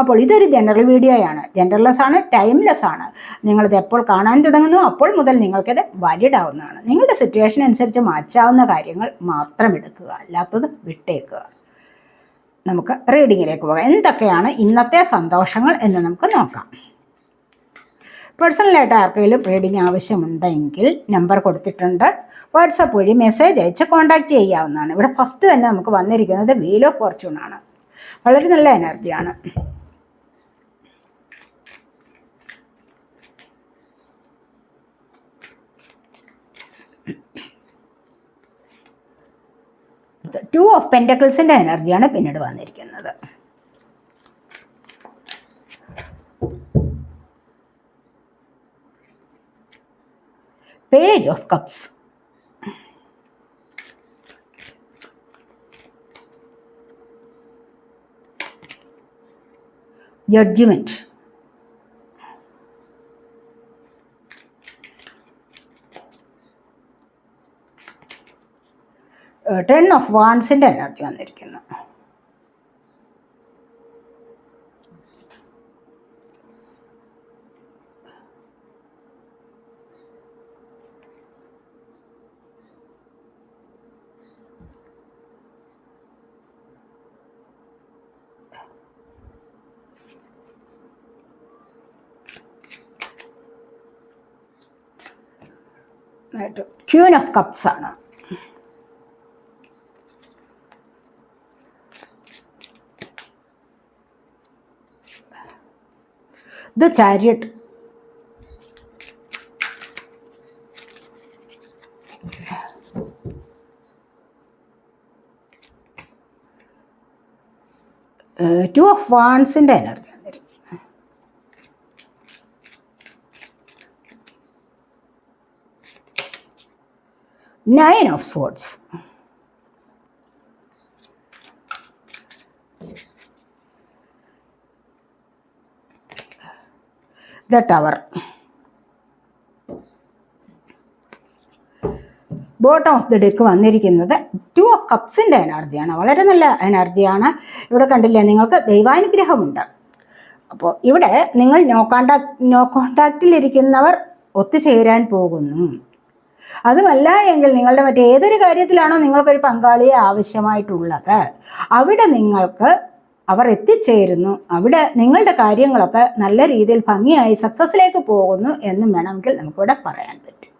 അപ്പോൾ ഇതൊരു ജനറൽ വീഡിയോയാണ് ജനറൽലെസ് ആണ് ടൈംലെസ് ആണ്. നിങ്ങളിത് എപ്പോൾ കാണാൻ തുടങ്ങുന്നു അപ്പോൾ മുതൽ നിങ്ങൾക്കത് വാലിഡ് ആവുന്നതാണ്. നിങ്ങളുടെ സിറ്റുവേഷൻ അനുസരിച്ച് മാറ്റാവുന്ന കാര്യങ്ങൾ മാത്രം എടുക്കുക അല്ലാത്തത് വിട്ടേക്കുക. നമുക്ക് റീഡിങ്ങിലേക്ക് പോകാം. എന്തൊക്കെയാണ് ഇന്നത്തെ സന്തോഷങ്ങൾ എന്ന് നമുക്ക് നോക്കാം. പേഴ്സണലായിട്ട് ആർക്കെങ്കിലും റീഡിംഗ് ആവശ്യമുണ്ടെങ്കിൽ നമ്പർ കൊടുത്തിട്ടുണ്ട്. വാട്സപ്പ് വഴി മെസ്സേജ് അയച്ച് കോൺടാക്റ്റ് ചെയ്യാവുന്നതാണ്. ഇവിടെ ഫസ്റ്റ് തന്നെ നമുക്ക് വന്നിരിക്കുന്നത് വീൽ ഓഫ് ഫോർച്യൂൺ ആണ്. വളരെ നല്ല എനർജിയാണ് ടു ഓഫ് പെന്റക്കിൾസിന്റെ എനർജിയാണ് പിന്നീട് വന്നിരിക്കുന്നത്. Page of cups judgement ten of വാൻസിന്റെ energy വന്നിരിക്കുന്നു. ക്യൂൻ ഓഫ് കപ്സ് ആണ്. ദ ചാരിയറ്റ് ടു ഓഫ് വാൺസിന്റെ എനർജി വന്നിരിക്കും nine of swords the tower bottom of the deck വന്നിരിക്കുന്നത് ടു ഓഫ് കപ്സിന്റെ എനർജിയാണ്. വളരെ നല്ല എനർജിയാണ്. ഇവിടെ കണ്ടില്ലേ നിങ്ങൾക്ക് ദൈവാനുഗ്രഹമുണ്ട്. അപ്പോൾ ഇവിടെ നിങ്ങൾ നോ കോണ്ടാക്ട് നോ കോണ്ടാക്റ്റിലിരിക്കുന്നവർ ഒത്തുചേരാൻ പോകുന്നു. അതുമല്ല എങ്കിൽ നിങ്ങളുടെ മറ്റേതൊരു കാര്യത്തിലാണോ നിങ്ങൾക്കൊരു പങ്കാളിയെ ആവശ്യമായിട്ടുള്ളത് അവിടെ നിങ്ങൾക്ക് അവർ എത്തിച്ചേരുന്നു. അവിടെ നിങ്ങളുടെ കാര്യങ്ങളൊക്കെ നല്ല രീതിയിൽ ഭംഗിയായി സക്സസ്സിലേക്ക് പോകുന്നു എന്നും വേണമെങ്കിൽ നമുക്കിവിടെ പറയാൻ പറ്റും.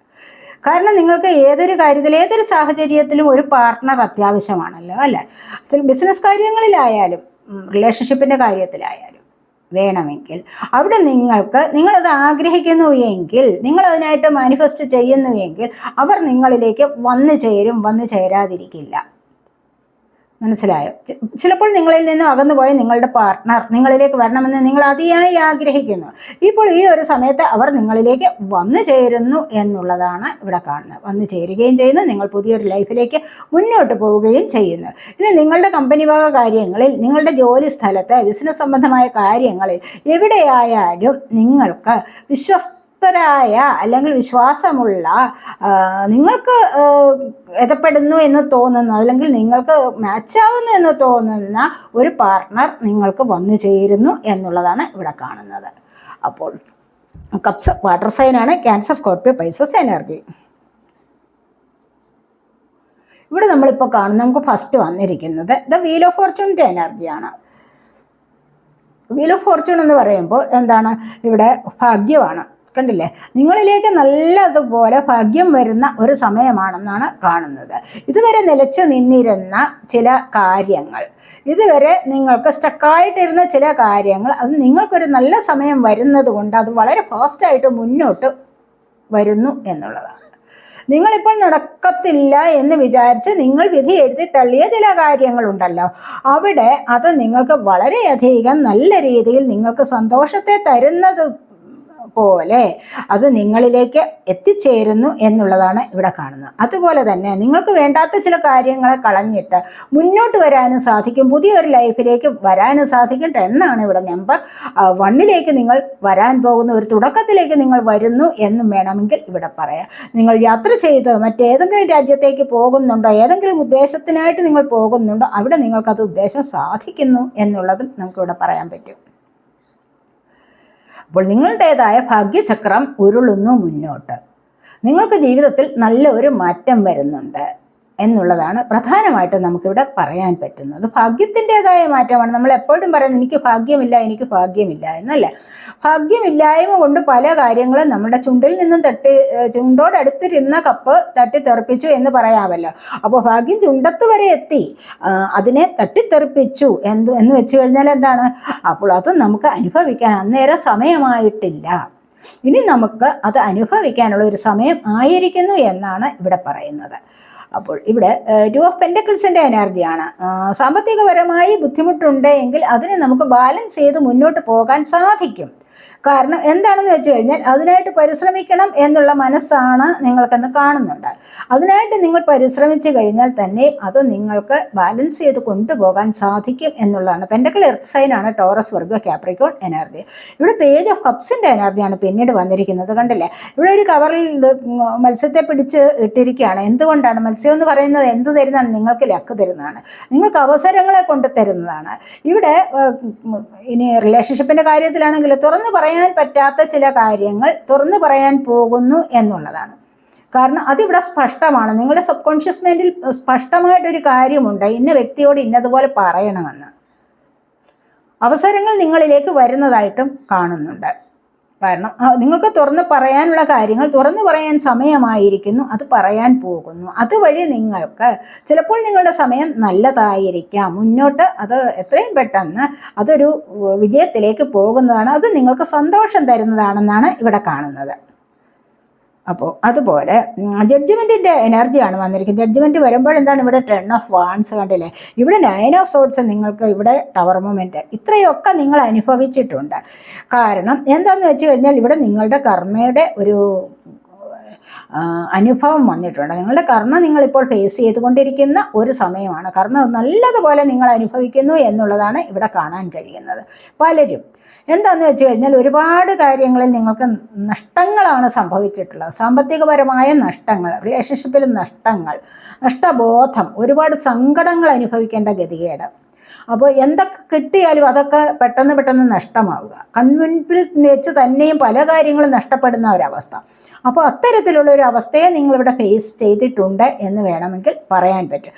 കാരണം നിങ്ങൾക്ക് ഏതൊരു കാര്യത്തിൽ ഏതൊരു സാഹചര്യത്തിലും ഒരു പാർട്ട്ണർ അത്യാവശ്യമാണല്ലോ അല്ലേ? ബിസിനസ് കാര്യങ്ങളിലായാലും റിലേഷൻഷിപ്പിന്റെ കാര്യത്തിലായാലും. വേണമെങ്കിൽ. അവിടെ നിങ്ങൾക്ക് നിങ്ങളത് ആഗ്രഹിക്കുന്നു എങ്കിൽ നിങ്ങൾ അതിനായിട്ട് മാനിഫെസ്റ്റ് ചെയ്യുന്നു എങ്കിൽ അവർ നിങ്ങളിലേക്ക് വന്നു ചേരും വന്നു ചേരാതിരിക്കില്ല. മനസ്സിലായോ? ചിലപ്പോൾ നിങ്ങളിൽ നിന്നും അകന്നുപോയ നിങ്ങളുടെ പാർട്ട്ണർ നിങ്ങളിലേക്ക് വരണമെന്ന് നിങ്ങൾ അതിയായി ആഗ്രഹിക്കുന്നു. ഇപ്പോൾ ഈ ഒരു സമയത്ത് അവർ നിങ്ങളിലേക്ക് വന്നു ചേരുന്നു എന്നുള്ളതാണ് ഇവിടെ കാണുന്നത്. വന്നു ചേരുകയും ചെയ്യുന്നു നിങ്ങൾ പുതിയൊരു ലൈഫിലേക്ക് മുന്നോട്ട് പോവുകയും ചെയ്യുന്നു. ഇനി നിങ്ങളുടെ കമ്പനി വക കാര്യങ്ങളിൽ നിങ്ങളുടെ ജോലി സ്ഥലത്ത് ബിസിനസ് സംബന്ധമായ കാര്യങ്ങളിൽ എവിടെയായാലും നിങ്ങൾക്ക് വിശ്വസ്ത ായ അല്ലെങ്കിൽ വിശ്വാസമുള്ള നിങ്ങൾക്ക് എതപ്പെടുന്നു എന്ന് തോന്നുന്ന അല്ലെങ്കിൽ നിങ്ങൾക്ക് മാച്ചാവുന്നു എന്ന് തോന്നുന്ന ഒരു പാർട്ട്ണർ നിങ്ങൾക്ക് വന്നു ചേരുന്നു എന്നുള്ളതാണ് ഇവിടെ കാണുന്നത്. അപ്പോൾ കപ്സ് വാട്ടർ സൈനാണ് ക്യാൻസർ സ്കോർപ്പിയോ പൈസസ് എനർജി ഇവിടെ നമ്മളിപ്പോൾ കാണുന്ന നമുക്ക് ഫസ്റ്റ് വന്നിരിക്കുന്നത് ദ വീൽ ഓഫ് ഫോർച്യൂണിന്റെ എനർജിയാണ് വീൽ ഓഫ് ഫോർച്യൂൺ എന്ന് പറയുമ്പോൾ എന്താണ്? ഇവിടെ ഭാഗ്യമാണ്. കണ്ടില്ലേ? നിങ്ങളിലേക്ക് നല്ലതുപോലെ ഭാഗ്യം വരുന്ന ഒരു സമയമാണെന്നാണ് കാണുന്നത്. ഇതുവരെ നിലച്ചു നിന്നിരുന്ന ചില കാര്യങ്ങൾ ഇതുവരെ നിങ്ങൾക്ക് സ്റ്റക്കായിട്ടിരുന്ന ചില കാര്യങ്ങൾ അത് നിങ്ങൾക്കൊരു നല്ല സമയം വരുന്നത് കൊണ്ട് അത് വളരെ ഫാസ്റ്റായിട്ട് മുന്നോട്ട് വരുന്നു എന്നുള്ളതാണ്. നിങ്ങളിപ്പോൾ നടക്കത്തില്ല എന്ന് വിചാരിച്ച് നിങ്ങൾ വിധി എഴുതി തള്ളിയ ചില കാര്യങ്ങളുണ്ടല്ലോ. അവിടെ അത് നിങ്ങൾക്ക് വളരെയധികം നല്ല രീതിയിൽ നിങ്ങൾക്ക് സന്തോഷത്തെ തരുന്നത് പോലെ അത് നിങ്ങളിലേക്ക് എത്തിച്ചേരുന്നു എന്നുള്ളതാണ് ഇവിടെ കാണുന്നത്. അതുപോലെ തന്നെ നിങ്ങൾക്ക് വേണ്ടാത്ത ചില കാര്യങ്ങളെ കളഞ്ഞിട്ട് മുന്നോട്ട് വരാനും സാധിക്കും. പുതിയൊരു ലൈഫിലേക്ക് വരാനും സാധിക്കും. ടെണ്ണാണ് ഇവിടെ നമ്പർ. വണ്ണിലേക്ക് നിങ്ങൾ വരാൻ പോകുന്ന. ഒരു തുടക്കത്തിലേക്ക് നിങ്ങൾ വരുന്നു എന്നും വേണമെങ്കിൽ ഇവിടെ പറയാം. നിങ്ങൾ യാത്ര ചെയ്ത് മറ്റേതെങ്കിലും രാജ്യത്തേക്ക് പോകുന്നുണ്ടോ? ഏതെങ്കിലും ഉദ്ദേശത്തിനായിട്ട് നിങ്ങൾ പോകുന്നുണ്ടോ? അവിടെ നിങ്ങൾക്കത് ഉദ്ദേശം സാധിക്കുന്നു എന്നുള്ളതും നമുക്കിവിടെ പറയാൻ പറ്റും. അപ്പോൾ നിങ്ങളുടേതായ ഭാഗ്യചക്രം ഉരുളുന്നു മുന്നോട്ട്. നിങ്ങൾക്ക് ജീവിതത്തിൽ നല്ല ഒരു മാറ്റം വരുന്നുണ്ട്. എന്നുള്ളതാണ് പ്രധാനമായിട്ടും നമുക്കിവിടെ പറയാൻ പറ്റുന്നത്. ഭാഗ്യത്തിന്റെതായ മാറ്റമാണ്. നമ്മൾ എപ്പോഴും പറയുന്നത് എനിക്ക് ഭാഗ്യമില്ല എനിക്ക് ഭാഗ്യമില്ല എന്നല്ല? ഭാഗ്യമില്ലായ്മ കൊണ്ട് പല കാര്യങ്ങളും നമ്മുടെ ചുണ്ടിൽ നിന്നും തട്ടി ചുണ്ടോടടുത്തിരുന്ന കപ്പ് തട്ടിത്തെറിപ്പിച്ചു എന്ന് പറയാമല്ലോ. അപ്പോൾ ഭാഗ്യം ചുണ്ടത്ത് വരെ എത്തി അതിനെ തട്ടിത്തെറിപ്പിച്ചു എന്ത് എന്ന് വെച്ച് കഴിഞ്ഞാൽ എന്താണ്? അപ്പോൾ അത് നമുക്ക് അനുഭവിക്കാൻ അന്നേരം സമയമായിട്ടില്ല. ഇനി നമുക്ക് അത് അനുഭവിക്കാനുള്ള ഒരു സമയം ആയിരിക്കുന്നു എന്നാണ് ഇവിടെ പറയുന്നത്. അപ്പോൾ ഇവിടെ ടു ഓഫ് പെൻഡക്കിൾസിന്റെ എനർജിയാണ് സാമ്പത്തികപരമായി ബുദ്ധിമുട്ടുണ്ട് എങ്കിൽ അതിനെ നമുക്ക് ബാലൻസ് ചെയ്ത് മുന്നോട്ട് പോകാൻ സാധിക്കും. കാരണം എന്താണെന്ന് വെച്ച് കഴിഞ്ഞാൽ അതിനായിട്ട് പരിശ്രമിക്കണം എന്നുള്ള മനസ്സാണ് നിങ്ങൾക്കെന്ന് കാണുന്നുണ്ട്. അതിനായിട്ട് നിങ്ങൾ പരിശ്രമിച്ചു കഴിഞ്ഞാൽ തന്നെ അത് നിങ്ങൾക്ക് ബാലൻസ് ചെയ്ത് കൊണ്ടുപോകാൻ സാധിക്കും എന്നുള്ളതാണ്. പെൻഡക്കിൾ എർത്ത് സൈനാണ് ടോറസ് വർഗ ക്യാപ്രിക്കോൺ എനർജി ഇവിടെ പേജ് ഓഫ് കപ്സിന്റെ എനർജിയാണ് പിന്നീട് വന്നിരിക്കുന്നത് കണ്ടില്ലേ? ഇവിടെ ഒരു കവറിൽ മത്സ്യത്തെ പിടിച്ച് ഇട്ടിരിക്കുകയാണ്. എന്തുകൊണ്ടാണ്? മത്സ്യം എന്ന് പറയുന്നത് എന്ത് തരുന്നതാണ്? നിങ്ങൾക്ക് ലക്ക് തരുന്നതാണ്. നിങ്ങൾക്ക് അവസരങ്ങളെ കൊണ്ട് തരുന്നതാണ്. ഇവിടെ ഇനി റിലേഷൻഷിപ്പിന്റെ കാര്യത്തിലാണെങ്കിൽ തുറന്നു പറയാൻ പറ്റാത്ത ചില കാര്യങ്ങൾ തുറന്നു പറയാൻ പോകുന്നു എന്നുള്ളതാണ്. കാരണം അതിവിടെ സ്പഷ്ടമാണ്. നിങ്ങളുടെ സബ് കോൺഷ്യസ് മൈൻഡിൽ സ്പഷ്ടമായിട്ടൊരു കാര്യമുണ്ട്. ഇന്ന വ്യക്തിയോട് ഇന്നതുപോലെ പറയണമെന്ന്. അവസരങ്ങൾ നിങ്ങളിലേക്ക് വരുന്നതായിട്ടും കാണുന്നുണ്ട്. കാരണം നിങ്ങൾക്ക് തുറന്ന് പറയാനുള്ള കാര്യങ്ങൾ തുറന്നു പറയാൻ സമയമായിരിക്കുന്നു. അത് പറയാൻ പോകുന്നു. അതുവഴി നിങ്ങൾക്ക് ചിലപ്പോൾ നിങ്ങളുടെ സമയം നല്ലതായിരിക്കാം. മുന്നോട്ട് അത് എത്രയും പെട്ടെന്ന് അതൊരു വിജയത്തിലേക്ക് പോകുന്നതാണ്. അത് നിങ്ങൾക്ക് സന്തോഷം തരുന്നതാണെന്നാണ് ഇവിടെ കാണുന്നത്. അപ്പോൾ അതുപോലെ ജഡ്ജ്മെന്റിന്റെ എനർജിയാണ് വന്നിരിക്കുന്നത്. ജഡ്ജ്മെന്റ് വരുമ്പോൾ എന്താണ് ഇവിടെ ടെൺ ഓഫ് വാൺസ് കണ്ടില്ലേ? ഇവിടെ നയൻ ഓഫ് സോട്ട്സ് നിങ്ങൾക്ക് ഇവിടെ ടവർ മൂമെന്റ് ഇത്രയൊക്കെ നിങ്ങൾ അനുഭവിച്ചിട്ടുണ്ട്. കാരണം എന്താണെന്ന് വെച്ച് കഴിഞ്ഞാൽ ഇവിടെ നിങ്ങളുടെ കർമ്മയുടെ ഒരു അനുഭവം വന്നിട്ടുണ്ട്. നിങ്ങളുടെ കർമ്മ നിങ്ങളിപ്പോൾ ഫേസ് ചെയ്തുകൊണ്ടിരിക്കുന്ന ഒരു സമയമാണ്. കർമ്മം നല്ലതുപോലെ നിങ്ങൾ അനുഭവിക്കുന്നു എന്നുള്ളതാണ് ഇവിടെ കാണാൻ കഴിയുന്നത്. പലരും എന്താണെന്ന് വെച്ച് കഴിഞ്ഞാൽ ഒരുപാട് കാര്യങ്ങളിൽ നിങ്ങൾക്ക് നഷ്ടങ്ങളാണ് സംഭവിച്ചിട്ടുള്ളത്. സാമ്പത്തികപരമായ നഷ്ടങ്ങൾ റിലേഷൻഷിപ്പിൽ നഷ്ടങ്ങൾ നഷ്ടബോധം ഒരുപാട് സങ്കടങ്ങൾ അനുഭവിക്കേണ്ട ഗതികേട്. അപ്പോൾ എന്തൊക്കെ കിട്ടിയാലും അതൊക്കെ പെട്ടെന്ന് പെട്ടെന്ന് നഷ്ടമാവുക. കൺമുൻപിൽ വെച്ച് തന്നെയും പല കാര്യങ്ങളും നഷ്ടപ്പെടുന്ന ഒരവസ്ഥ. അപ്പോൾ അത്തരത്തിലുള്ള ഒരു അവസ്ഥയെ നിങ്ങളിവിടെ ഫേസ് ചെയ്തിട്ടുണ്ട് എന്ന് വേണമെങ്കിൽ പറയാൻ പറ്റും.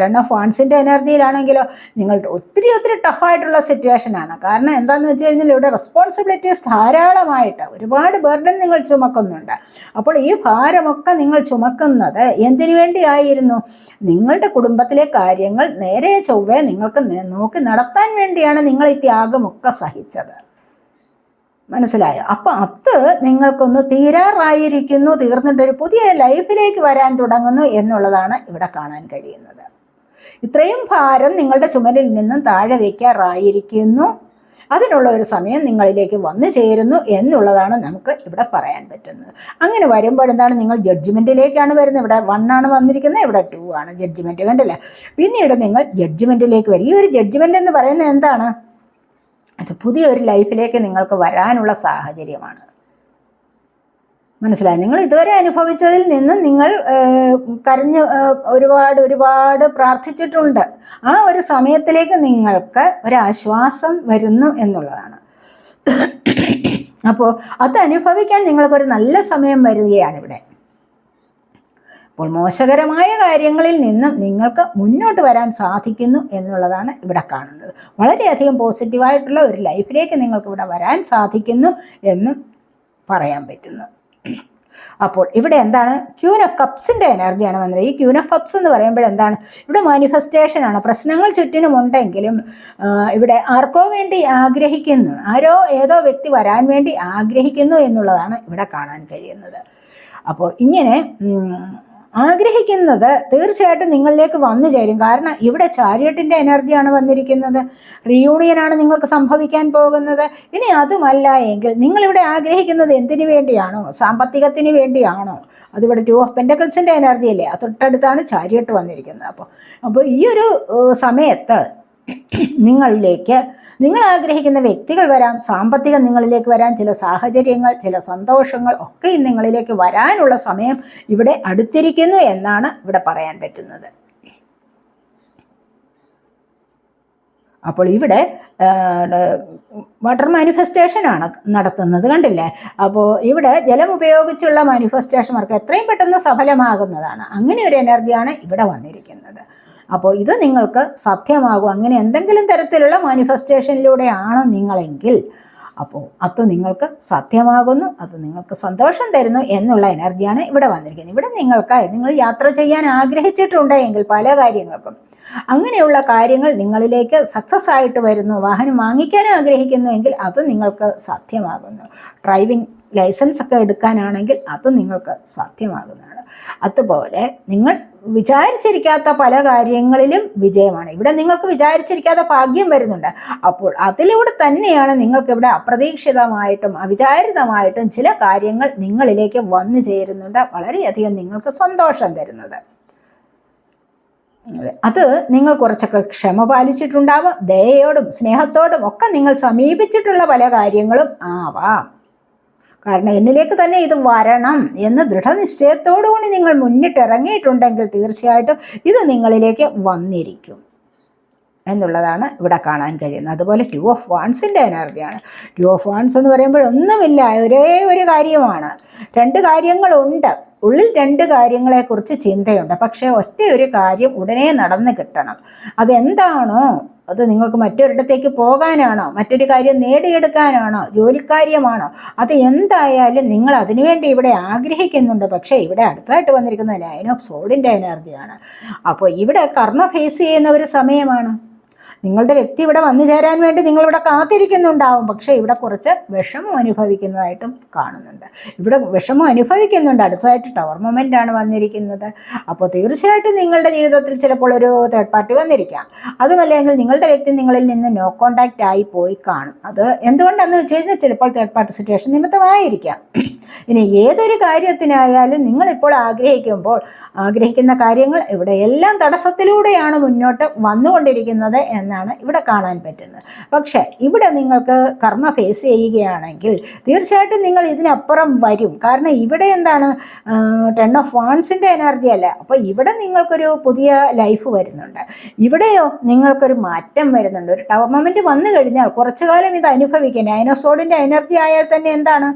ടെൺ ഓഫ് വാൺസിന്റെ എനർജിയിലാണെങ്കിലോ നിങ്ങൾ ഒത്തിരി ഒത്തിരി ടഫായിട്ടുള്ള സിറ്റുവേഷനാണ് കാരണം എന്താണെന്ന് വെച്ച് കഴിഞ്ഞാൽ ഇവിടെ റെസ്പോൺസിബിലിറ്റീസ് ധാരാളമായിട്ട് ഒരുപാട് ബർഡൻ നിങ്ങൾ ചുമക്കുന്നുണ്ട്. അപ്പോൾ ഈ ഭാരമൊക്കെ നിങ്ങൾ ചുമക്കുന്നത് എന്തിനു വേണ്ടിയായിരുന്നു? നിങ്ങളുടെ കുടുംബത്തിലെ കാര്യങ്ങൾ നേരെ ചൊവ്വേ നിങ്ങൾക്ക് നോക്കി നടത്താൻ വേണ്ടിയാണ് നിങ്ങൾ ഈ ത്യാഗമൊക്കെ സഹിച്ചത്. മനസ്സിലായോ? അപ്പൊ അത് നിങ്ങൾക്കൊന്ന് തീരാറായിരിക്കുന്നു തീർന്നിട്ട് ഒരു പുതിയ ലൈഫിലേക്ക് വരാൻ തുടങ്ങുന്നു എന്നുള്ളതാണ് ഇവിടെ കാണാൻ കഴിയുന്നത്. ഇത്രയും ഭാരം നിങ്ങളുടെ ചുമലിൽ നിന്നും താഴെ വയ്ക്കാറായിരിക്കുന്നു. അതിനുള്ള ഒരു സമയം നിങ്ങളിലേക്ക് വന്നു ചേരുന്നു എന്നുള്ളതാണ് നമുക്ക് ഇവിടെ പറയാൻ പറ്റുന്നത്. അങ്ങനെ വരുമ്പോൾ എന്താണ്? നിങ്ങൾ ജഡ്ജ്മെന്റിലേക്കാണ് വരുന്നത്. ഇവിടെ വൺ ആണ് വന്നിരിക്കുന്നത്. ഇവിടെ ടു ആണ്. ജഡ്ജ്മെന്റ് കണ്ടില്ല? പിന്നീട് നിങ്ങൾ ജഡ്ജ്മെന്റിലേക്ക് വരും. ഈ ഒരു ജഡ്ജ്മെന്റ് എന്ന് പറയുന്നത് എന്താണ്? അത് പുതിയൊരു ലൈഫിലേക്ക് നിങ്ങൾക്ക് വരാനുള്ള സാഹചര്യമാണ്. മനസ്സിലായി. നിങ്ങൾ ഇതുവരെ അനുഭവിച്ചതിൽ നിന്ന് നിങ്ങൾ കരഞ്ഞ് ഒരുപാട് ഒരുപാട് പ്രാർത്ഥിച്ചിട്ടുണ്ട്. ആ ഒരു സമയത്തിലേക്ക് നിങ്ങൾക്ക് ഒരാശ്വാസം വരുന്നു എന്നുള്ളതാണ്. അപ്പോൾ അത് അനുഭവിക്കാൻ നിങ്ങൾക്കൊരു നല്ല സമയം വരികയാണ് ഇവിടെ അപ്പോൾ മോശകരമായ കാര്യങ്ങളിൽ നിന്നും നിങ്ങൾക്ക് മുന്നോട്ട് വരാൻ സാധിക്കുന്നു എന്നുള്ളതാണ് ഇവിടെ കാണുന്നത്. വളരെയധികം പോസിറ്റീവായിട്ടുള്ള ഒരു ലൈഫിലേക്ക് നിങ്ങൾക്ക് ഇവിടെ വരാൻ സാധിക്കുന്നു എന്നും പറയാൻ പറ്റുന്നു. അപ്പോൾ ഇവിടെ എന്താണ്? ക്യൂൻ ഓഫ് കപ്സിന്റെ എനർജിയാണ് വന്നത് ഈ ക്യൂൻ ഓഫ് കപ്സ് എന്ന് പറയുമ്പോൾ എന്താണ്? ഇവിടെ മാനിഫെസ്റ്റേഷൻ ആണ്. പ്രശ്നങ്ങൾ ചുറ്റിനും ഉണ്ടെങ്കിലും ഇവിടെ ആർക്കോ വേണ്ടി ആഗ്രഹിക്കുന്നു. ആരോ ഏതോ വ്യക്തി വരാൻ വേണ്ടി ആഗ്രഹിക്കുന്നു എന്നുള്ളതാണ് ഇവിടെ കാണാൻ കഴിയുന്നത്. അപ്പോൾ ഇങ്ങനെ ആഗ്രഹിക്കുന്നത് തീർച്ചയായിട്ടും നിങ്ങളിലേക്ക് വന്നു ചേരും. കാരണം ഇവിടെ ചാരിയട്ടിന്റെ എനർജിയാണ് വന്നിരിക്കുന്നത്. റിയൂണിയനാണ് നിങ്ങൾക്ക് സംഭവിക്കാൻ പോകുന്നത്. ഇനി അതുമല്ല എങ്കിൽ നിങ്ങളിവിടെ ആഗ്രഹിക്കുന്നത് എന്തിനു വേണ്ടിയാണോ? സാമ്പത്തികത്തിന് വേണ്ടിയാണോ? അതിവിടെ ടു ഓഫ് പെന്റക്കിൾസിന്റെ എനർജി അല്ലേ? തൊട്ടടുത്താണ് ചാരിയട്ട് വന്നിരിക്കുന്നത്. അപ്പോൾ അപ്പോൾ ഈ ഒരു സമയത്ത് നിങ്ങളിലേക്ക് നിങ്ങൾ ആഗ്രഹിക്കുന്ന വ്യക്തികൾ വരാം സാമ്പത്തികം നിങ്ങളിലേക്ക് വരാൻ ചില സാഹചര്യങ്ങൾ ചില സന്തോഷങ്ങൾ ഒക്കെ നിങ്ങളിലേക്ക് വരാനുള്ള സമയം ഇവിടെ അടുത്തിരിക്കുന്നു എന്നാണ് ഇവിടെ പറയാൻ പറ്റുന്നത്. അപ്പോൾ ഇവിടെ വാട്ടർ മാനിഫെസ്റ്റേഷൻ ആണ് നടത്തുന്നത് കണ്ടില്ലേ? അപ്പോൾ ഇവിടെ ജലം ഉപയോഗിച്ചുള്ള മാനിഫെസ്റ്റേഷൻ വർക്ക് എത്രയും പെട്ടെന്ന് സഫലമാകുന്നതാണ്. അങ്ങനെ ഒരു എനർജിയാണ് ഇവിടെ വന്നിരിക്കുന്നത്. അപ്പോൾ ഇത് നിങ്ങൾക്ക് സത്യമാകും. അങ്ങനെ എന്തെങ്കിലും തരത്തിലുള്ള മാനിഫെസ്റ്റേഷനിലൂടെയാണ് നിങ്ങളെങ്കിൽ അപ്പോൾ അത് നിങ്ങൾക്ക് സത്യമാകുന്നു അത് നിങ്ങൾക്ക് സന്തോഷം തരുന്നു എന്നുള്ള എനർജിയാണ് ഇവിടെ വന്നിരിക്കുന്നത്. ഇവിടെ നിങ്ങൾക്ക് നിങ്ങൾ യാത്ര ചെയ്യാൻ ആഗ്രഹിച്ചിട്ടുണ്ടെങ്കിൽ പല കാര്യങ്ങൾക്കും അങ്ങനെയുള്ള കാര്യങ്ങൾ നിങ്ങളിലേക്ക് സക്സസ് ആയിട്ട് വരുന്നു വാഹനം വാങ്ങിക്കാൻ ആഗ്രഹിക്കുന്നുവെങ്കിൽ അത് നിങ്ങൾക്ക് സത്യമാകുന്നു. ഡ്രൈവിംഗ് ലൈസൻസ് ഒക്കെ എടുക്കാനാണെങ്കിൽ അത് നിങ്ങൾക്ക് സാധ്യമാകുന്നതാണ് അതുപോലെ നിങ്ങൾ വിചാരിച്ചിരിക്കാത്ത പല കാര്യങ്ങളിലും വിജയമാണ്. ഇവിടെ നിങ്ങൾക്ക് വിചാരിച്ചിരിക്കാത്ത ഭാഗ്യം വരുന്നുണ്ട്. അപ്പോൾ അതിലൂടെ തന്നെയാണ് നിങ്ങൾക്ക് ഇവിടെ അപ്രതീക്ഷിതമായിട്ടും അവിചാരിതമായിട്ടും ചില കാര്യങ്ങൾ നിങ്ങളിലേക്ക് വന്നു ചേരുന്നുണ്ട് വളരെയധികം നിങ്ങൾക്ക് സന്തോഷം തരുന്നത്. അത് നിങ്ങൾ കുറച്ചൊക്കെ ക്ഷമ പാലിച്ചിട്ടുണ്ടാവാം. ദയയോടും സ്നേഹത്തോടും ഒക്കെ നിങ്ങൾ സമീപിച്ചിട്ടുള്ള പല കാര്യങ്ങളും ആവാം. കാരണം എന്നിലേക്ക് തന്നെ ഇത് വരണം എന്ന് ദൃഢനിശ്ചയത്തോടുകൂടി നിങ്ങൾ മുന്നിട്ടിറങ്ങിയിട്ടുണ്ടെങ്കിൽ തീർച്ചയായിട്ടും ഇത് നിങ്ങളിലേക്ക് വന്നിരിക്കും എന്നുള്ളതാണ് ഇവിടെ കാണാൻ കഴിയുന്നത്. അതുപോലെ ടു ഓഫ് വാൺസിന്റെ എനർജിയാണ്. ടു ഓഫ് വാൺസ് എന്ന് പറയുമ്പോൾ ഒന്നുമില്ല ഒരേ ഒരു കാര്യമാണ്. രണ്ട് കാര്യങ്ങളുണ്ട്. ഉള്ളിൽ രണ്ട് കാര്യങ്ങളെക്കുറിച്ച് ചിന്തയുണ്ട്. പക്ഷേ ഒറ്റ ഒരു കാര്യം ഉടനെ നടന്നു കിട്ടണം. അതെന്താണോ? അത് നിങ്ങൾക്ക് മറ്റൊരിടത്തേക്ക് പോകാനാണോ? മറ്റൊരു കാര്യം നേടിയെടുക്കാനാണോ? ജോലിക്കാര്യമാണോ? അത് എന്തായാലും നിങ്ങൾ അതിനുവേണ്ടി ഇവിടെ ആഗ്രഹിക്കുന്നുണ്ട്. പക്ഷേ ഇവിടെ അടുത്തായിട്ട് വന്നിരിക്കുന്ന നയൻ ഓഫ് സോഡിന്റെ എനർജിയാണ് അപ്പോൾ ഇവിടെ കർമ്മ ഫേസ് ചെയ്യുന്ന ഒരു സമയമാണ്. നിങ്ങളുടെ വ്യക്തി ഇവിടെ വന്നു ചേരാൻ വേണ്ടി നിങ്ങളിവിടെ കാത്തിരിക്കുന്നുണ്ടാവും. പക്ഷേ ഇവിടെ കുറച്ച് വിഷമം അനുഭവിക്കുന്നതായിട്ടും കാണുന്നുണ്ട്. ഇവിടെ വിഷമം അനുഭവിക്കുന്നുണ്ട്. അടുത്തതായിട്ട് ടവർ മൊമെന്റ് ആണ് വന്നിരിക്കുന്നത്. അപ്പോൾ തീർച്ചയായിട്ടും നിങ്ങളുടെ ജീവിതത്തിൽ ചിലപ്പോൾ ഒരു തേർഡ് പാർട്ടി വന്നിരിക്കാം. അതുമല്ലെങ്കിൽ നിങ്ങളുടെ വ്യക്തി നിങ്ങളിൽ നിന്ന് നോ കോൺടാക്റ്റ് ആയി പോയി കാണും. അത് എന്തുകൊണ്ടാണെന്ന് വെച്ച് കഴിഞ്ഞാൽ ചിലപ്പോൾ തേർഡ് പാർട്ടി സിറ്റുവേഷൻ നിമിത്തമായിരിക്കാം. ഇനി ഏതൊരു കാര്യത്തിനായാലും നിങ്ങളിപ്പോൾ ആഗ്രഹിക്കുമ്പോൾ ആഗ്രഹിക്കുന്ന കാര്യങ്ങൾ ഇവിടെ എല്ലാം തടസ്സത്തിലൂടെയാണ് മുന്നോട്ട് വന്നുകൊണ്ടിരിക്കുന്നത് എന്നാണ് ഇവിടെ കാണാൻ പറ്റുന്നത്. പക്ഷേ ഇവിടെ നിങ്ങൾക്ക് കർമ്മ ഫേസ് ചെയ്യുകയാണെങ്കിൽ തീർച്ചയായിട്ടും നിങ്ങൾ ഇതിനപ്പുറം വരും. കാരണം ഇവിടെ എന്താണ് ടെൺ ഓഫ് വാൺസിന്റെ എനർജി അല്ല? അപ്പോൾ ഇവിടെ നിങ്ങൾക്കൊരു പുതിയ ലൈഫ് വരുന്നുണ്ട്. ഇവിടെയോ നിങ്ങൾക്കൊരു മാറ്റം വരുന്നുണ്ട്. ഒരു ടവർ മൊമെന്റ് വന്നു കഴിഞ്ഞാൽ കുറച്ചു കാലം ഇത് അനുഭവിക്കും നയൻ ഓഫ് സോഡിന്റെ എനർജി ആയാൽ തന്നെ എന്താണ്?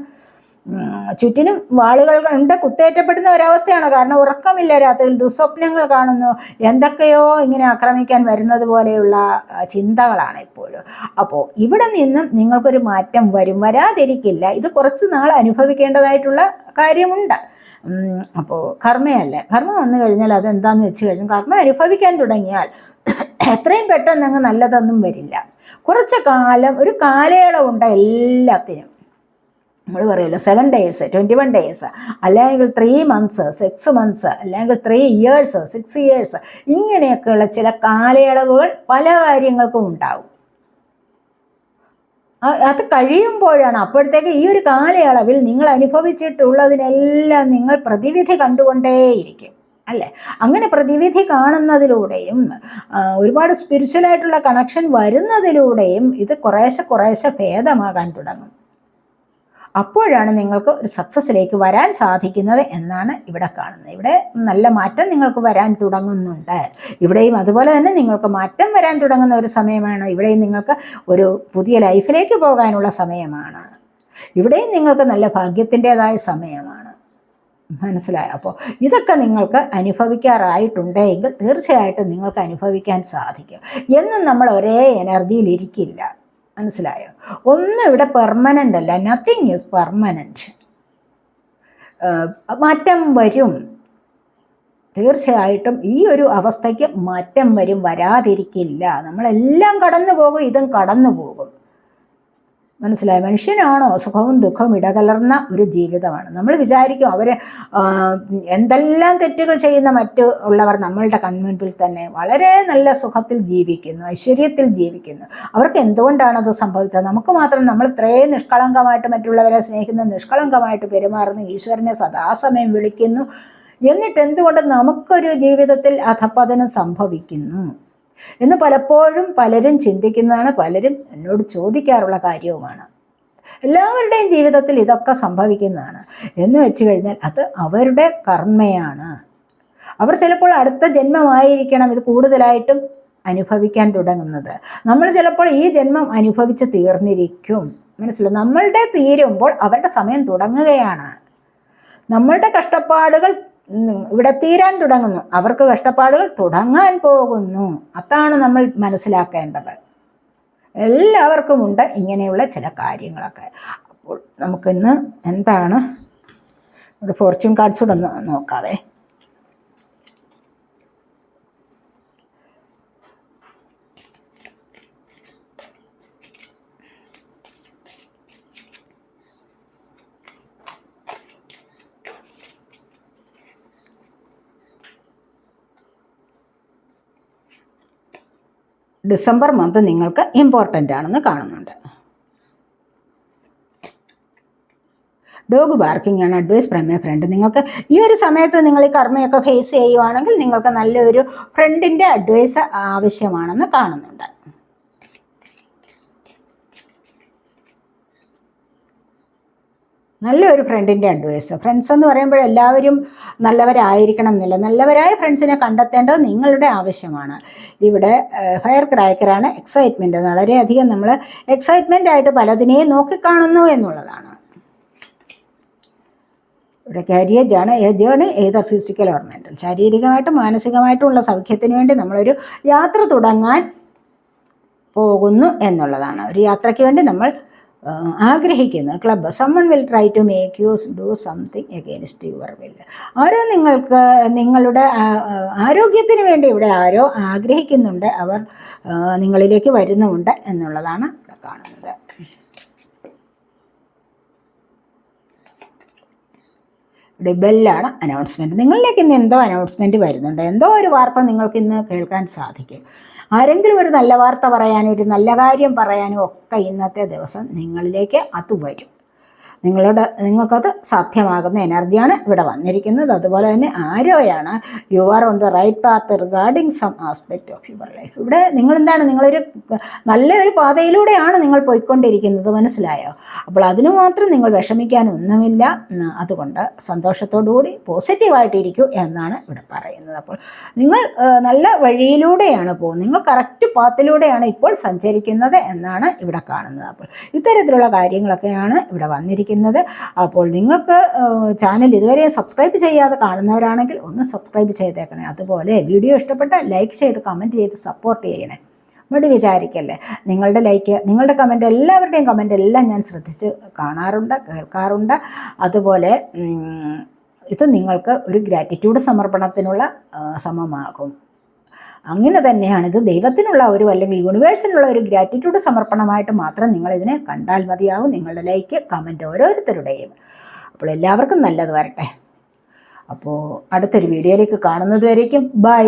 ചുറ്റിനും വാളുകൾ ഉണ്ട് കുത്തേറ്റപ്പെടുന്ന ഒരവസ്ഥയാണ്. കാരണം ഉറക്കമില്ല രാത്രിയിൽ ദുസ്വപ്നങ്ങൾ കാണുന്നു. എന്തൊക്കെയോ ഇങ്ങനെ ആക്രമിക്കാൻ വരുന്നത് പോലെയുള്ള ചിന്തകളാണ് ഇപ്പോഴും. അപ്പോൾ ഇവിടെ നിന്നും നിങ്ങൾക്കൊരു മാറ്റം വരും. വരാതിരിക്കില്ല. ഇത് കുറച്ച് നാൾ അനുഭവിക്കേണ്ടതായിട്ടുള്ള കാര്യമുണ്ട്. അപ്പോൾ കർമ്മയല്ല? കർമ്മം വന്നു കഴിഞ്ഞാൽ അതെന്താന്ന് വെച്ച് കഴിഞ്ഞാൽ കർമ്മം അനുഭവിക്കാൻ തുടങ്ങിയാൽ എത്രയും പെട്ടെന്ന് അങ്ങ് നല്ലതൊന്നും വരില്ല. കുറച്ച് കാലം ഒരു കാലയളവുണ്ട് എല്ലാത്തിനും. നമ്മൾ പറയുമല്ലോ seven days twenty one days അല്ലെങ്കിൽ ത്രീ മന്ത്സ് സിക്സ് മന്ത്സ് അല്ലെങ്കിൽ ത്രീ ഇയേഴ്സ് സിക്സ് ഇയേഴ്സ് ഇങ്ങനെയൊക്കെയുള്ള ചില കാലയളവുകൾ പല കാര്യങ്ങൾക്കും ഉണ്ടാവും. അത് കഴിയുമ്പോഴാണ് അപ്പോഴത്തേക്ക് ഈ ഒരു കാലയളവിൽ നിങ്ങൾ അനുഭവിച്ചിട്ടുള്ളതിനെല്ലാം നിങ്ങൾ പ്രതിവിധി കണ്ടുകൊണ്ടേയിരിക്കും അല്ലേ? അങ്ങനെ പ്രതിവിധി കാണുന്നതിലൂടെയും ഒരുപാട് സ്പിരിച്വലായിട്ടുള്ള കണക്ഷൻ വരുന്നതിലൂടെയും ഇത് കുറേശ്ശെ കുറേശ്ശെ ഭേദമാകാൻ തുടങ്ങും. അപ്പോഴാണ് നിങ്ങൾക്ക് ഒരു സക്സസ്സിലേക്ക് വരാൻ സാധിക്കുന്നത് എന്നാണ് ഇവിടെ കാണുന്നത്. ഇവിടെ നല്ല മാറ്റം നിങ്ങൾക്ക് വരാൻ തുടങ്ങുന്നുണ്ട്. ഇവിടെയും അതുപോലെ തന്നെ നിങ്ങൾക്ക് മാറ്റം വരാൻ തുടങ്ങുന്ന ഒരു സമയമാണ്. ഇവിടെയും നിങ്ങൾക്ക് ഒരു പുതിയ ലൈഫിലേക്ക് പോകാനുള്ള സമയമാണ്. ഇവിടെയും നിങ്ങൾക്ക് നല്ല ഭാഗ്യത്തിന്റെതായ സമയമാണ്. മനസ്സിലായോ? അപ്പോൾ ഇതൊക്കെ നിങ്ങൾക്ക് അനുഭവിക്കാറായിട്ടുണ്ടെങ്കിൽ തീർച്ചയായിട്ടും നിങ്ങൾക്ക് അനുഭവിക്കാൻ സാധിക്കും. എന്നും നമ്മൾ ഒരേ എനർജിയിൽ ഇരിക്കില്ല. മനസ്സിലായോ? ഒന്നും ഇവിടെ പെർമനന്റ് അല്ല നത്തിങ് ഈസ് പെർമനന്റ് മാറ്റം വരും. തീർച്ചയായിട്ടും ഈ ഒരു അവസ്ഥയ്ക്ക് മാറ്റം വരും വരാതിരിക്കില്ല. നമ്മളെല്ലാം കടന്നു പോകും ഇതും കടന്നു പോകും മനസ്സിലായി. മനുഷ്യനാണോ സുഖവും ദുഃഖവും ഇടകലർന്ന ഒരു ജീവിതമാണ്? നമ്മൾ വിചാരിക്കും അവർ എന്തെല്ലാം തെറ്റുകൾ ചെയ്യുന്ന മറ്റു ഉള്ളവർ നമ്മളുടെ കൺമുൻപിൽ തന്നെ വളരെ നല്ല സുഖത്തിൽ ജീവിക്കുന്നു ഐശ്വര്യത്തിൽ ജീവിക്കുന്നു. അവർക്ക് എന്തുകൊണ്ടാണ് അത് സംഭവിച്ചത്? നമുക്ക് മാത്രം നമ്മൾ ഇത്രയും നിഷ്കളങ്കമായിട്ട് മറ്റുള്ളവരെ സ്നേഹിക്കുന്നു നിഷ്കളങ്കമായിട്ട് പെരുമാറുന്നു ഈശ്വരനെ സദാസമയം വിളിക്കുന്നു. എന്നിട്ട് എന്തുകൊണ്ട് നമുക്കൊരു ജീവിതത്തിൽ അധപ്പതനം സംഭവിക്കുന്നു? എന്ന് പലപ്പോഴും പലരും ചിന്തിക്കുന്നതാണ് പലരും എന്നോട് ചോദിക്കാറുള്ള കാര്യവുമാണ്. എല്ലാവരുടെയും ജീവിതത്തിൽ ഇതൊക്കെ സംഭവിക്കുന്നതാണ്. എന്ന് വെച്ച് കഴിഞ്ഞാൽ അത് അവരുടെ കർമ്മയാണ്. അവർ ചിലപ്പോൾ അടുത്ത ജന്മമായിരിക്കണം ഇത് കൂടുതലായിട്ടും അനുഭവിക്കാൻ തുടങ്ങുന്നത്. നമ്മൾ ചിലപ്പോൾ ഈ ജന്മം അനുഭവിച്ച് തീർന്നിരിക്കും. മനസ്സിലായി? നമ്മളുടെ തീരുമ്പോൾ അവരുടെ സമയം തുടങ്ങുകയാണ്. നമ്മളുടെ കഷ്ടപ്പാടുകൾ ഇവിടെ തീരാൻ തുടങ്ങുന്നു. അവർക്ക് കഷ്ടപ്പാടുകൾ തുടങ്ങാൻ പോകുന്നു. അതാണ് നമ്മൾ മനസ്സിലാക്കേണ്ടത്. എല്ലാവർക്കും ഉണ്ട് ഇങ്ങനെയുള്ള ചില കാര്യങ്ങളൊക്കെ. അപ്പോൾ നമുക്കിന്ന് എന്താണ്? ഫോർച്യൂൺ കാർഡ്സ് കൂടെ ഒന്ന് നോക്കാവേ. ഡിസംബർ മന്ത് നിങ്ങൾക്ക് ഇമ്പോർട്ടന്റ് ആണെന്ന് കാണുന്നുണ്ട്. ഡോഗ് ബാർക്കിംഗ് ആണ് അഡ്വൈസ് എ ഫ്രണ്ട് നിങ്ങൾക്ക് ഈ ഒരു സമയത്ത് നിങ്ങൾ ഈ കർമ്മയൊക്കെ ഫേസ് ചെയ്യുവാണെങ്കിൽ നിങ്ങൾക്ക് നല്ലൊരു ഫ്രണ്ടിന്റെ അഡ്വൈസ് ആവശ്യമാണെന്ന് കാണുന്നുണ്ട്. നല്ലൊരു ഫ്രണ്ടിന്റെ അഡ്വൈസ് ഫ്രണ്ട്സ് എന്ന് പറയുമ്പോൾ എല്ലാവരും നല്ലവരായിരിക്കണം എന്നില്ല. നല്ലവരായ ഫ്രണ്ട്സിനെ കണ്ടെത്തേണ്ടത് നിങ്ങളുടെ ആവശ്യമാണ്. ഇവിടെ ഫയർ ക്രാക്കറാണ് എക്സൈറ്റ്മെന്റ് വളരെയധികം നമ്മൾ എക്സൈറ്റ്മെന്റ് ആയിട്ട് പലതിനെയും നോക്കിക്കാണുന്നു എന്നുള്ളതാണ്. ഇവിടെ കാരിയേജ് ആണ്. ഏജ് ആണ് ഏതർ ഫിസിക്കൽ ഓർ മെന്റൽ ശാരീരികമായിട്ടും മാനസികമായിട്ടുമുള്ള സൗഖ്യത്തിന് വേണ്ടി നമ്മളൊരു യാത്ര തുടങ്ങാൻ പോകുന്നു എന്നുള്ളതാണ്. ഒരു യാത്രയ്ക്ക് വേണ്ടി നമ്മൾ ആഗ്രഹിക്കുന്നു. Club summon will try to make you do something against your will ആരോ നിങ്ങൾക്ക് നിങ്ങളുടെ ആരോഗ്യത്തിന് വേണ്ടി ഇവിടെ ആരോ ആഗ്രഹിക്കുന്നുണ്ട്. അവർ നിങ്ങളിലേക്ക് വരുന്നുമുണ്ട് എന്നുള്ളതാണ് ഇവിടെ കാണുന്നത്. ഇവിടെ ബെല്ലാണ് അനൗൺസ്മെന്റ് നിങ്ങളിലേക്ക് ഇന്ന് എന്തോ അനൗൺസ്മെന്റ് വരുന്നുണ്ട്. എന്തോ ഒരു വാർത്ത നിങ്ങൾക്ക് ഇന്ന് കേൾക്കാൻ സാധിക്കും. ആരെങ്കിലും ഒരു നല്ല വാർത്ത പറയാനും ഒരു നല്ല കാര്യം പറയാനും ഒക്കെ ഇന്നത്തെ ദിവസം നിങ്ങളിലേക്ക് അത് വരും. നിങ്ങളുടെ നിങ്ങൾക്കത് സാധ്യമാകുന്ന എനർജിയാണ് ഇവിടെ വന്നിരിക്കുന്നത്. അതുപോലെ തന്നെ ആരോയാണ് you are on the right path regarding some aspect of your life ഇവിടെ നിങ്ങൾ എന്താണ് നിങ്ങളൊരു നല്ലൊരു പാതയിലൂടെയാണ് നിങ്ങൾ പോയിക്കൊണ്ടിരിക്കുന്നത് മനസ്സിലായോ? അപ്പോൾ അതിനു മാത്രം നിങ്ങൾ വിഷമിക്കാനൊന്നുമില്ല അതുകൊണ്ട് സന്തോഷത്തോടുകൂടി പോസിറ്റീവായിട്ടിരിക്കൂ എന്നാണ് ഇവിടെ പറയുന്നത്. അപ്പോൾ നിങ്ങൾ നല്ല വഴിയിലൂടെയാണ് പോകുന്നത്. നിങ്ങൾ കറക്റ്റ് പാത്തിലൂടെയാണ് ഇപ്പോൾ സഞ്ചരിക്കുന്നത് എന്നാണ് ഇവിടെ കാണുന്നത്. അപ്പോൾ ഇത്തരത്തിലുള്ള കാര്യങ്ങളൊക്കെയാണ് ഇവിടെ വന്നിരിക്കുന്നത്. ഇരിക്കുന്നത് അപ്പോൾ നിങ്ങൾക്ക് ചാനൽ ഇതുവരെ സബ്സ്ക്രൈബ് ചെയ്യാതെ കാണുന്നവരാണെങ്കിൽ ഒന്ന് സബ്സ്ക്രൈബ് ചെയ്തേക്കണേ. അതുപോലെ വീഡിയോ ഇഷ്ടപ്പെട്ട ലൈക്ക് ചെയ്ത് കമന്റ് ചെയ്ത് സപ്പോർട്ട് ചെയ്യണേ. മടി വിചാരിക്കല്ലേ? നിങ്ങളുടെ ലൈക്ക് നിങ്ങളുടെ കമന്റ് എല്ലാവരുടെയും കമന്റ് എല്ലാം ഞാൻ ശ്രദ്ധിച്ച് കാണാറുണ്ട് കേൾക്കാറുണ്ട്. അതുപോലെ ഇത് നിങ്ങൾക്ക് ഒരു ഗ്രാറ്റിറ്റ്യൂഡ് സമർപ്പണത്തിനുള്ള സമമാകും. അങ്ങനെ തന്നെയാണ്. ഇത് ദൈവത്തിനുള്ള ഒരു അല്ലെങ്കിൽ യൂണിവേഴ്സിനുള്ള ഒരു ഗ്രാറ്റിറ്റ്യൂഡ് സമർപ്പണമായിട്ട് മാത്രം നിങ്ങൾ ഇതിനെ കണ്ടാൽ മതിയാവും. നിങ്ങളുടെ ലൈക്ക് കമന്റ് ഓരോരുത്തരുടെയും. അപ്പോൾ എല്ലാവർക്കും നല്ലത് വരട്ടെ. അപ്പോൾ അടുത്തൊരു വീഡിയോയിലേക്ക് കാണുന്നത് വരേക്കും. ബൈ